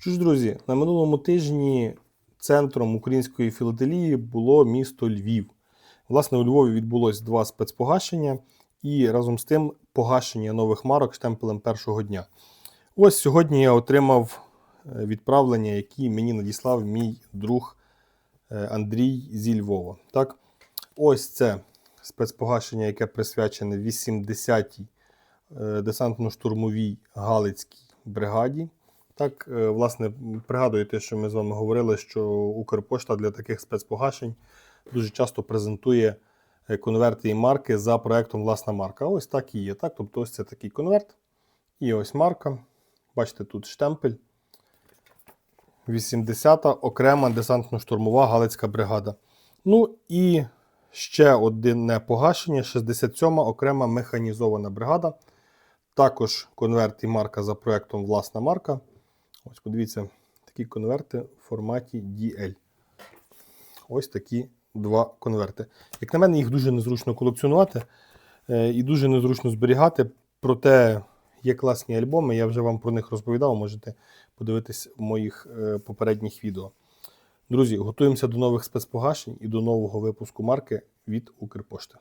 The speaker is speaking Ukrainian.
Що ж, друзі, на минулому тижні центром української філателії було місто Львів. Власне, у Львові відбулось два спецпогашення і разом з тим погашення нових марок штемпелем першого дня. Ось сьогодні я отримав е, відправлення, які мені надіслав мій друг е, Андрій зі Львова. Так? Ось це спецпогашення, яке присвячене 80-й е, десантно-штурмовій Галицькій бригаді. Так, е, власне, пригадуєте, що ми з вами говорили, що Укрпошта для таких спецпогашень дуже часто презентує е, конверти і марки за проектом власна марка. Ось так і є. Так? Тобто, ось це такий конверт. І ось марка. Бачите, тут штемпель. 80-та окрема десантно-штурмова Галицька бригада. Ну і ще одне погашення: 67-ма окрема механізована бригада. Також конверт і марка за проектом власна марка. Ось подивіться, такі конверти в форматі DL. Ось такі два конверти. Як на мене, їх дуже незручно колекціонувати е, і дуже незручно зберігати. Проте є класні альбоми, я вже вам про них розповідав, можете подивитись в моїх е, попередніх відео. Друзі, готуємося до нових спецпогашень і до нового випуску марки від Укрпошти.